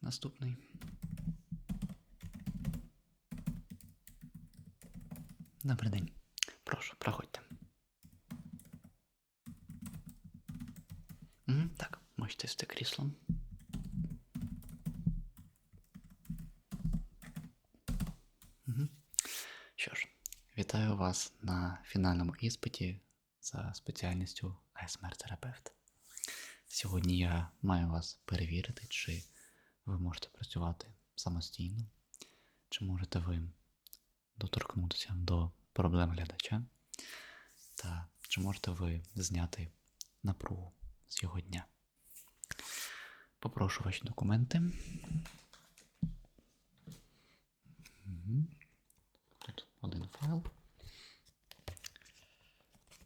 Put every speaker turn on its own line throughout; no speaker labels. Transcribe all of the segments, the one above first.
Наступний. Добрий день. Прошу, проходьте. Мгм, так, можете сісти кріслом. Що ж, вітаю вас на фінальному іспиті за спеціальністю АСМР-терапевт. Сьогодні я маю вас перевірити, чи ви можете працювати самостійно, чи можете ви доторкнутися до проблем глядача, та чи можете ви зняти напругу з його дня. Попрошу ваші документи. Тут один файл.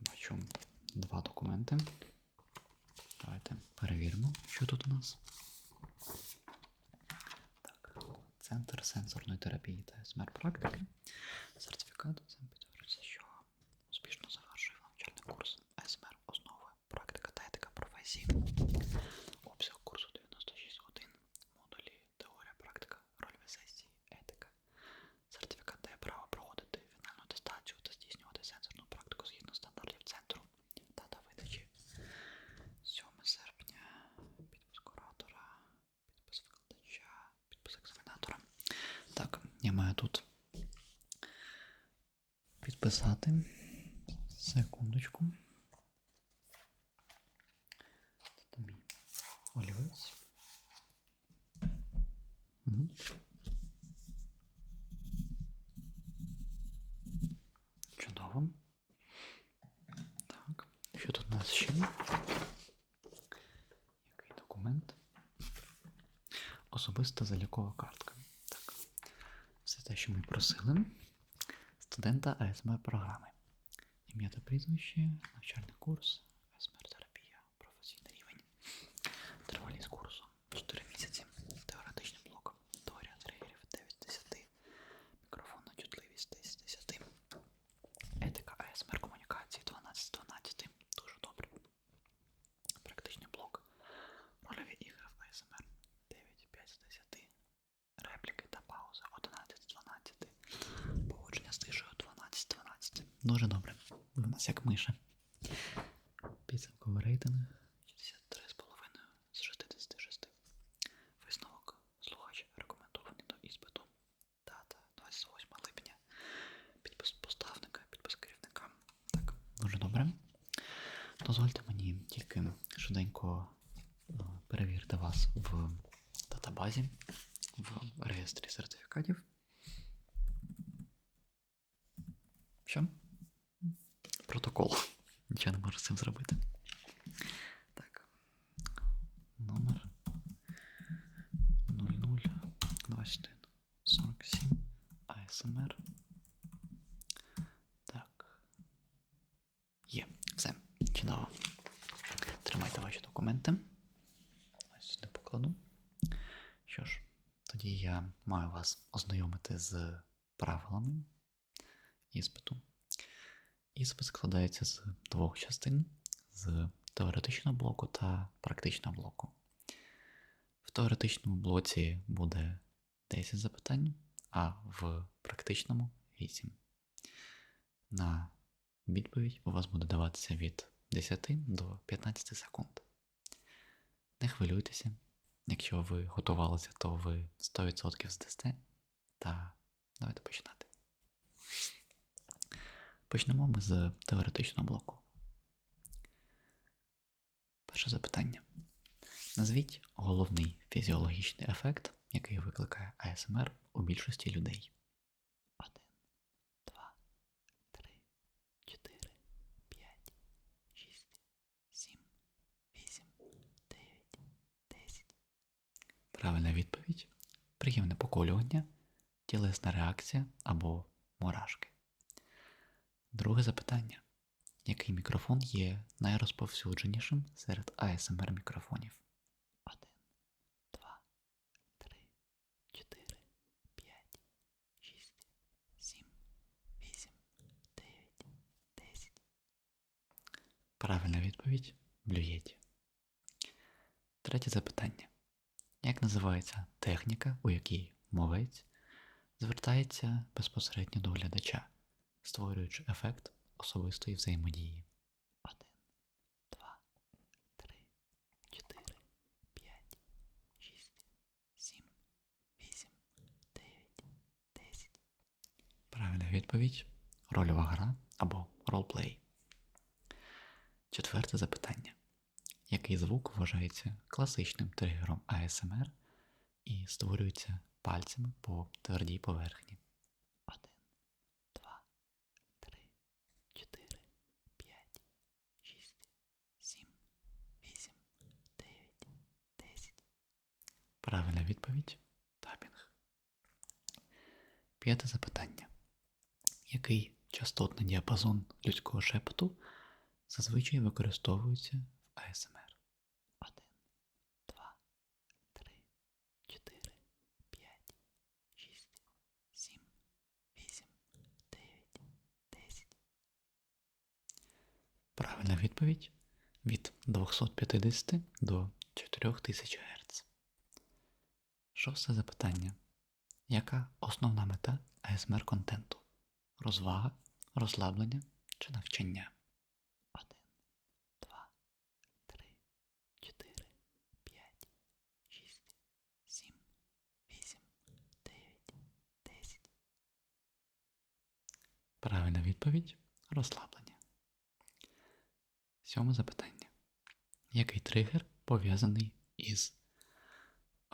Бачу два документи. Давайте перевіримо, що тут у нас. Так, Центр сенсорної терапії та СМР практики. Сертифікат цим підтверджується, що успішно завершив навчальний курс підписати. Секундочку. Це мій олівець. Мгм. Чудово. Так, що тут у нас ще? Який документ? Особиста залікова картка. Так. Все те, що ми просили. Студента АСМ програми. Ім'я та прізвище, навчальний курс, АСМР терапія, професійний рівень. Тривалість курсу 4 місяці. Теоретичний блок. Теорія тригерів 9 з 10. Мікрофонна чутливість 10 з 10. Етика АСМР комунікації 12 з 12. Дуже добре. Практичний блок. Рольові ігри в АСМР 9 5 з 10. Репліки та паузи 11 з 12. Поводження з тишею 12 з 12. Дуже в нас як миша. Підсумковий рейтинг 63,5 з 66. Висновок слухач рекомендований до іспиту. Дата 28 липня. Підпис поставника, підпис керівника. Так, дуже добре. Дозвольте мені тільки швиденько е, перевірити вас в датабазі, в реєстрі сертифікатів. Що? Протокол. З цим зробити. Так. Номер 0021 47 АСМР. Так. Є. Все. Чудово. Тримайте ваші документи. Ось сюди покладу. Що ж, тоді я маю вас ознайомити з правилами іспиту. Іспит складається з двох частин: з теоретичного блоку та практичного блоку. В теоретичному блоці буде 10 запитань, а в практичному 8. На відповідь у вас буде даватися від 10 до 15 секунд. Не хвилюйтеся. Якщо ви готувалися, то ви 100% здасте. Та давайте починати. Почнемо ми з теоретичного блоку. Перше запитання. Назвіть головний фізіологічний ефект, який викликає АСМР у більшості людей. 1, 2, 3, 4, 5, 6, 7, 8, 9, 10. Правильна відповідь. Приємне поколювання, тілесна реакція або мурашки. Друге запитання. Який мікрофон є найрозповсюдженішим серед ASMR мікрофонів? 1, 2, 3, 4, 5, 6, 7, 8, 9, 10. Правильна відповідь Блюєті. Третє запитання. Як називається техніка, у якій мовець звертається безпосередньо до глядача, створюючи ефект особистої взаємодії? Один, два, три, чотири, п'ять, шість, сім, вісім, дев'ять, десять. Правильна відповідь рольова гра або ролплей. Четверте запитання. Який звук вважається класичним тригером АСМР і створюється пальцями по твердій поверхні? Один, два, три, чотири, п'ять, шість, сім, вісім, дев'ять, десять. Правильна відповідь тапінг. П'яте запитання. Який частотний діапазон людського шепоту зазвичай використовується в АСМР? Один, два, три, чотири, п'ять, шість, сім, вісім, дев'ять, десять. Правильна відповідь від 250 до 4000 Гц. Шосте запитання. Яка основна мета АСМР контенту? Розвага, розслаблення чи навчання? Один, два, три, чотири, п'ять, шість, сім, вісім, дев'ять, десять. Правильна відповідь розслаблення. Сьоме запитання. Який тригер пов'язаний із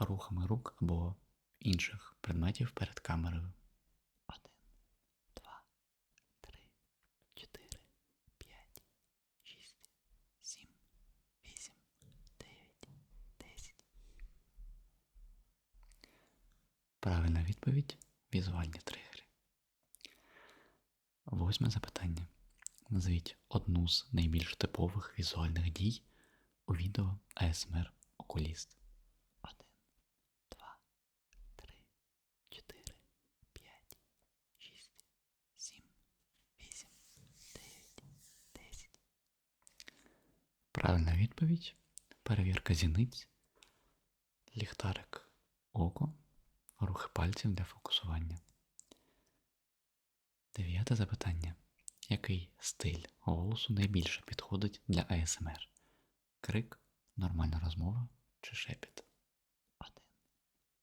рухами рук або інших предметів перед камерою? Один, два, три, чотири, п'ять, шість, сім, вісім, дев'ять, десять. Правильна відповідь візуальні тригери. Восьме запитання. Назвіть одну з найбільш типових візуальних дій у відео ASMR Окуліст. Один, два, три, чотири, п'ять, шість, сім, вісім, дев'ять, десять. Правильна відповідь. Перевірка зіниць, ліхтарик око, рухи пальців для фокусування. Дев'яте запитання. Який стиль голосу найбільше підходить для АСМР? Крик, нормальна розмова чи шепіт? Один,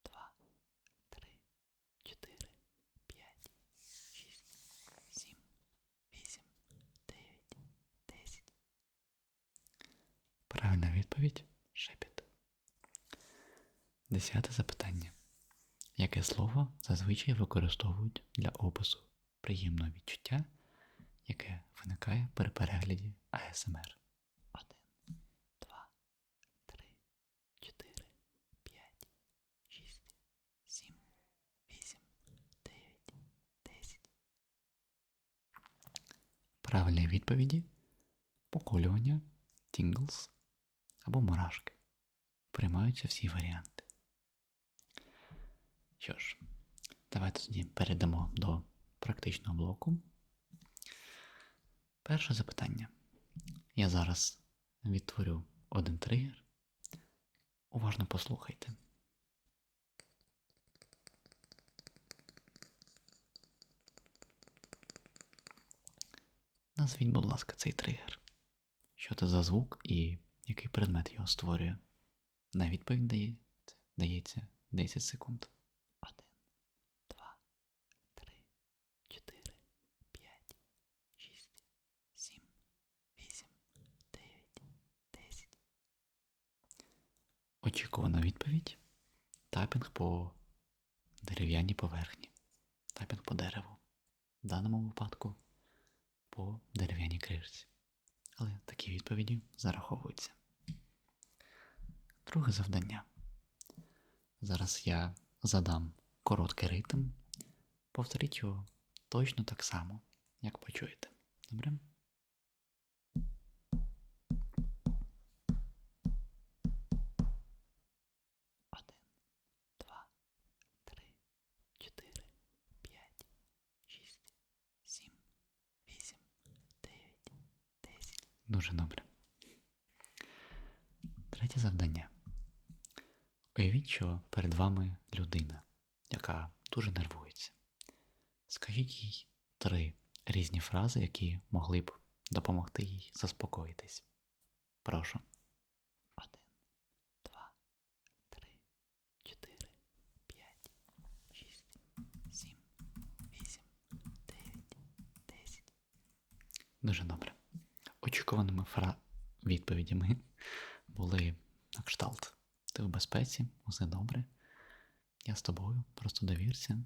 два, три, чотири, п'ять, шість, сім, вісім, дев'ять, десять. Правильна відповідь шепіт. Десяте запитання. Яке слово зазвичай використовують для опису приємного відчуття, яке виникає при перегляді АСМР? Один, два, три, чотири, п'ять, шість, сім, вісім, дев'ять, десять. Правильні відповіді поколювання, тінглс або мурашки. Приймаються всі варіанти. Що ж, давайте тоді перейдемо до практичного блоку. Перше запитання. Я зараз відтворю один тригер. Уважно послухайте. Назвіть, будь ласка, цей тригер. Що це за звук і який предмет його створює? На відповідь дається, дається 10 секунд. Один, два, три, чотири, п'ять, шість, сім, вісім, дев'ять, десять. Очікувана відповідь. Тапінг по дерев'яній поверхні. Тапінг по дереву. В даному випадку по дерев'яній кришці. Але такі відповіді зараховуються. Друге завдання. Зараз я задам короткий ритм. Повторіть його точно так само, як почуєте. Добре? Дуже добре. Третє завдання. Уявіть, що перед вами людина, яка дуже нервується. Скажіть їй три різні фрази, які могли б допомогти їй заспокоїтись. Прошу. Один, два, три, чотири, п'ять, шість, сім, вісім, дев'ять, десять. Дуже добре. Очікуваними фра... відповідями були на кшталт. Ти в безпеці, усе добре. Я з тобою, просто довірся.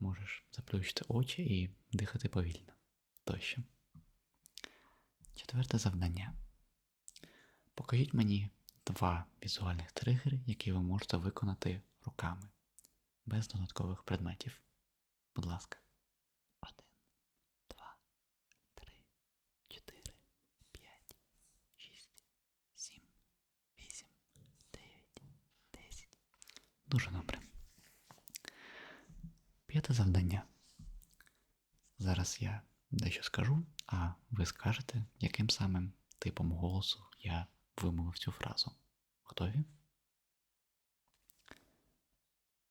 Можеш заплющити очі і дихати повільно. Тощо. Четверте завдання. Покажіть мені два візуальних тригери, які ви можете виконати руками, без додаткових предметів. Будь ласка. Один, два, три, чотири, п'ять, шість, сім, вісім, дев'ять, десять. Дуже добре. П'яте завдання. Зараз я дещо скажу, а ви скажете, яким самим типом голосу я вимовив цю фразу. Готові?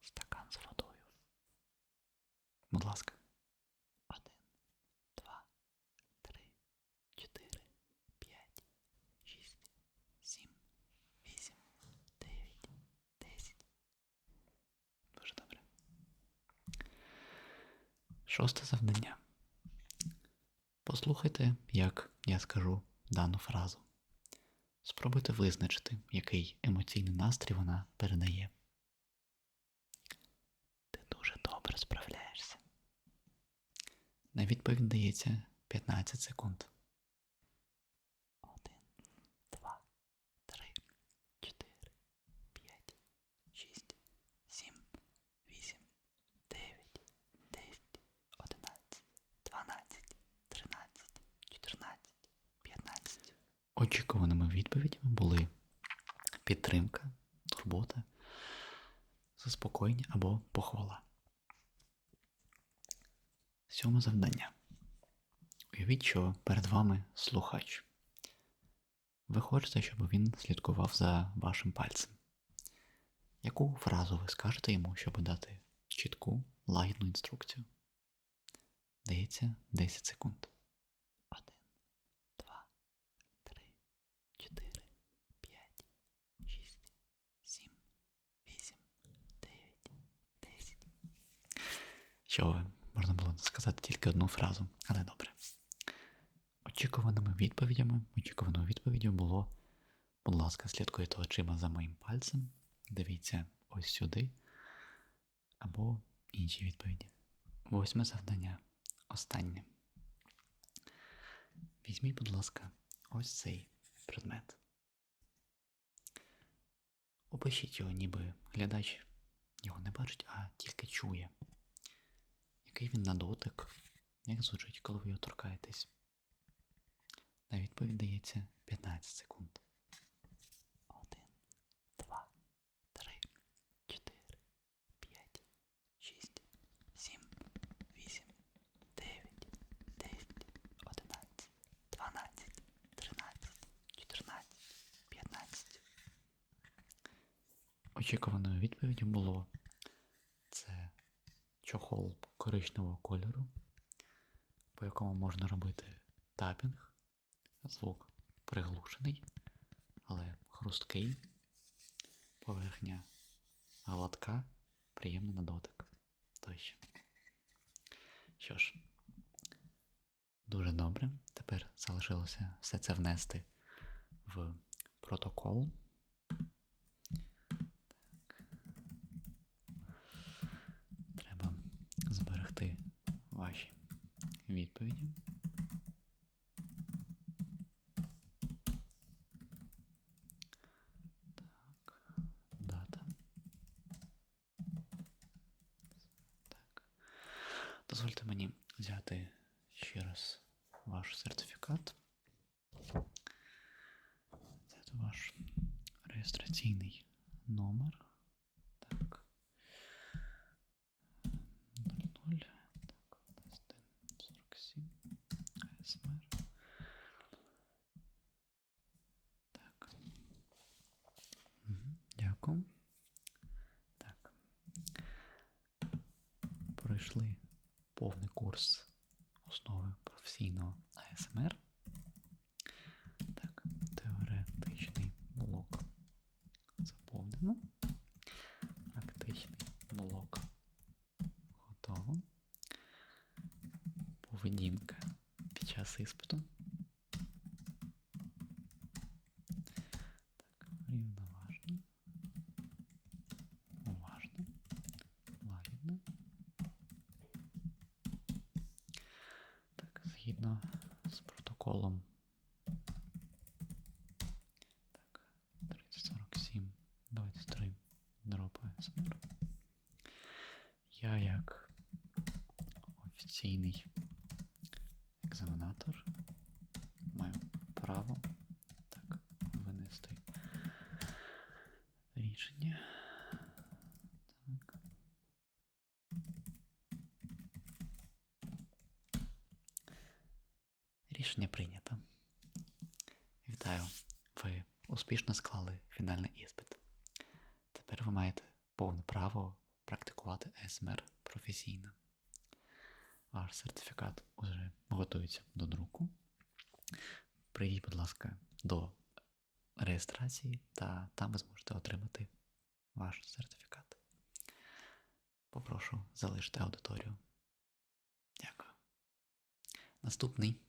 Стакан з водою. Будь ласка. Один, два, три, чотири, п'ять, шість, сім, вісім, дев'ять, десять. Дуже добре. Шосте завдання. Послухайте, як я скажу дану фразу. Спробуйте визначити, який емоційний настрій вона передає. Ти дуже добре справляєшся. На відповідь дається 15 секунд. Один, два, три, чотири, п'ять, шість, сім, вісім, дев'ять, десять, одинадцять, дванадцять, тринадцять, чотирнадцять, п'ятнадцять. Очікуваними відповідями були підтримка, турбота, заспокоєння або похвала. Сьоме завдання. Уявіть, що перед вами слухач. Ви хочете, щоб він слідкував за вашим пальцем. Яку фразу ви скажете йому, щоб дати чітку, лагідну інструкцію? Дається 10 секунд. Один, два, три, чотири, п'ять, шість, сім, вісім, дев'ять, десять. Що? Можна було сказати тільки одну фразу, але добре. Очікуваними відповідями, очікуваною відповіддю було, будь ласка, слідкуйте очима за моїм пальцем, дивіться ось сюди, або інші відповіді. Восьме завдання. Останнє. Візьміть, будь ласка, ось цей предмет. Опишіть його, ніби глядач його не бачить, а тільки чує. Який він на дотик, як звучить, коли ви його торкаєтесь. На відповідь дається 15 секунд. Один, два, три, чотири, п'ять, шість, сім, вісім, дев'ять, десять, одинадцять, дванадцять, тринадцять, чотирнадцять, п'ятнадцять. Очікуваною відповіддю було це чохол коричневого кольору, по якому можна робити тапінг. Звук приглушений, але хрусткий, поверхня гладка, приємна на дотик. Тощо. Що ж, дуже добре. Тепер залишилося все це внести в протокол. Yeah. Пройшли повний курс основи професійного АСМР. Так, теоретичний блок заповнено. Практичний блок готово. Поведінка під час іспиту. Так, рівноважно. Уважно. Лагідно. Так, згідно з протоколом. Так, 3047, 23, дропа СМР. Я як офіційний екзаменатор маю право так винести рішення. Так. Рішення прийнято. Вітаю. Ви успішно склали фінальний іспит. Тепер ви маєте повне право практикувати АСМР професійно. Ваш сертифікат уже готується до друку. Прийдіть, будь ласка, до реєстрації, та там ви зможете отримати ваш сертифікат. Попрошу залишити аудиторію. Дякую. Наступний